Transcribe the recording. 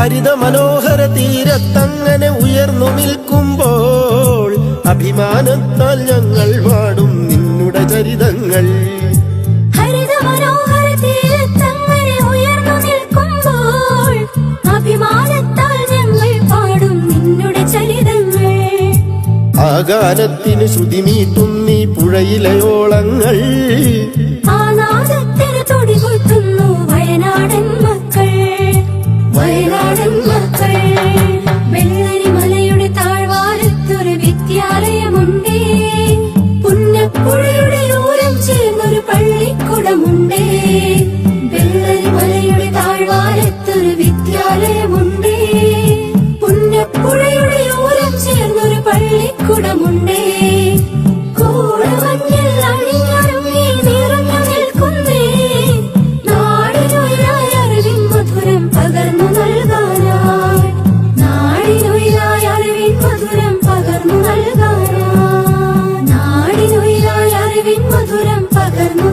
ഹരിത മനോഹര തീരത്തങ്ങനെ ഉയർന്നു നിൽക്കുമ്പോൾ അഭിമാനത്താൽ ഞങ്ങൾ പാടും നിന്നുടെ ചരിതങ്ങൾ. ആകാരത്തിന് ശ്രുതിമീട്ടും നീ പുഴയിലെ ഓളങ്ങൾ. പകർന്നു നൽകാനായി നാടിനുയരായ അറിവിൻ മധുരം പകർന്നു